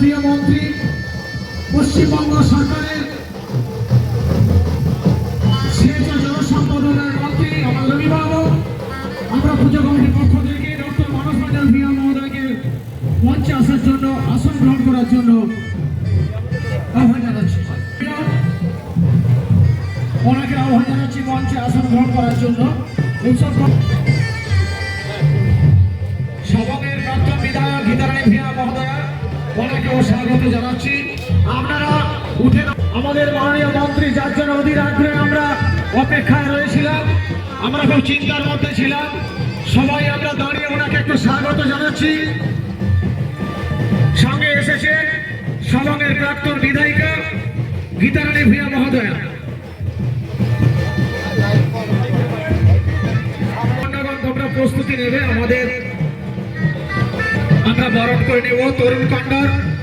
প্রিয় মন্ত্রী, পশ্চিমবঙ্গ সরকারের আমার পুজো আহ্বান জানাচ্ছি। মঞ্চে আসন গ্রহণ করার জন্য। সভাপতির প্রাক্তন বিধায়ক গীতারানী ভিয়া মহোদয়া ওনাকেও স্বাগত জানাচ্ছি। আপনারা উঠে আমাদের মাননীয় মন্ত্রী, যার জন্য অধীর আগ্রহে আমরা অপেক্ষায় রয়েছিলাম। আমরা খুব চিন্তার মধ্যে ছিলাম। সবাই আমরা দাঁড়িয়ে ওনাকে একটু স্বাগত জানাচ্ছি। সঙ্গে এসেছে সলঙ্গের প্রাক্তন বিধায়িকা গীতারানী ভিয়া মহোদয়া। প্রস্তুতি নেবে আমাদের আমরা বরণ